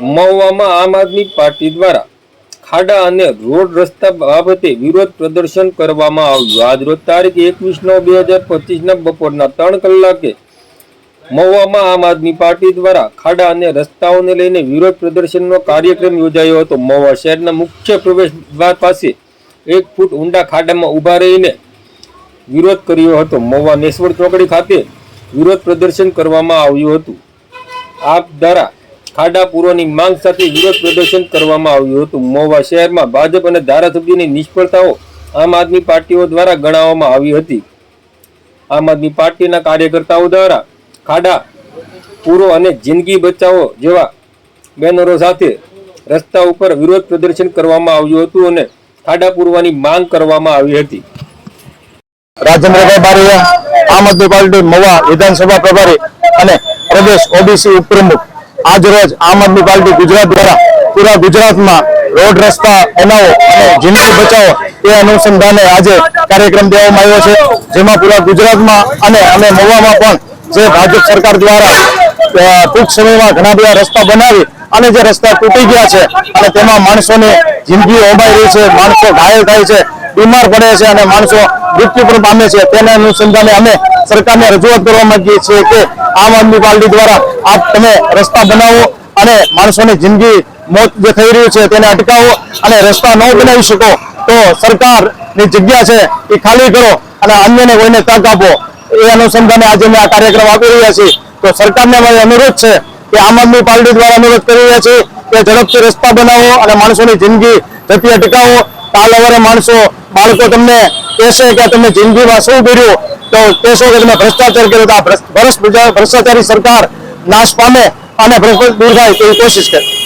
મહુવામાં આમ આદમી પાર્ટી દ્વારા ખાડા અને રોડ રસ્તા બાબતે વિરોધ પ્રદર્શન કરવામાં આવ્યું. આજ રોજ તારીખ એકવીસ નવ બે હજાર પચીસના બપોરના ત્રણ કલાકે મહુવામાં આમ આદમી પાર્ટી દ્વારા ખાડા અને રસ્તાઓને લઈને વિરોધ પ્રદર્શનનો કાર્યક્રમ યોજાયો હતો. મહુવા શહેરના મુખ્ય પ્રવેશ દ્વાર પાસે એક ફૂટ ઊંડા ખાડામાં ઊભા રહીને વિરોધ કર્યો હતો. મહુવા નેસવડ ચોકડી ખાતે વિરોધ પ્રદર્શન કરવામાં આવ્યું હતું. આપ દ્વારા ખાડા પૂરવાની માંગ સાથે વિરોધ પ્રદર્શન કરવામાં આવ્યું હતું. મહુવા શહેરમાં ભાજપ અને ધારાસભ્યની નિષ્ફળતાઓ આમ આદમી પાર્ટીઓ દ્વારા ગણાવવામાં આવી હતી. આમ આદમી પાર્ટીના કાર્યકર્તાઓ દ્વારા ખાડા પૂરો અને જિંદગી બચાવો જેવા બેનરો સાથે રસ્તા ઉપર વિરોધ પ્રદર્શન કરવામાં આવ્યું હતું અને ખાડા પૂરવાની માંગ કરવામાં આવી હતી. રાજેન્દ્રભાઈ બારૈયા, આમ આદમી પાર્ટી મવા વિધાનસભા પ્રભારી અને પ્રદેશ ઓબીસી ઉપપ્રમુખ આજ રોજ આમ આદમી પાર્ટી ગુજરાત દ્વારા પૂરા ગુજરાતમાં રોડ રસ્તા બનાવો અને જિંદગી બચાવો એ અનુસંધાને આજે કાર્યક્રમ દેવામાં આવ્યો છે. જેમાં પૂરા ગુજરાતમાં અને અમે મહુવામાં પણ જે ભાજપ સરકાર દ્વારા ટૂંક સમયમાં ઘણા બધા રસ્તા બનાવી અને જે રસ્તા તૂટી ગયા છે અને તેમાં માણસોની જિંદગી ઓબાઈ રહી છે, માણસો ઘાયલ થાય છે, બીમાર પડે છે અને માણસો મૃત્યુ પણ પામે છે. તેના અનુસંધાને અમે સરકારને રજૂઆત કરવા માંગીએ છીએ કે આમ આદમી પાર્ટી દ્વારા આપ તમે રસ્તા બનાવો અને માણસોની જિંદગી મોત જે થઈ રહ્યું છે તેને અટકાવો અને રસ્તા ન બનાવી શકો તો સરકારની જગ્યા છે એ ખાલી કરો અને અન્યને કોઈને તક આપો. એ અનુસંધાને આજે અમે આ કાર્યક્રમ આપી રહ્યા છીએ. તો સરકારને અમારો અનુરોધ છે કે આમ આદમી પાર્ટી દ્વારા અનુરોધ કરી રહ્યા છીએ કે ઝડપથી રસ્તા બનાવો અને માણસોની જિંદગી જતી અટકાવો. કાલ અવારે માણસો, બાળકો તમને કહેશે કે તમે જિંદગીમાં શું કર્યું? તો કહેશો કે તમે ભ્રષ્ટાચાર કર્યો તો આ ભ્રષ્ટ- ભ્રષ્ટ- ભ્રષ્ટાચારી સરકાર નાશ પામે અને ભ્રષ્ટાચાર દૂર થાય તેવી કોશિશ કરે.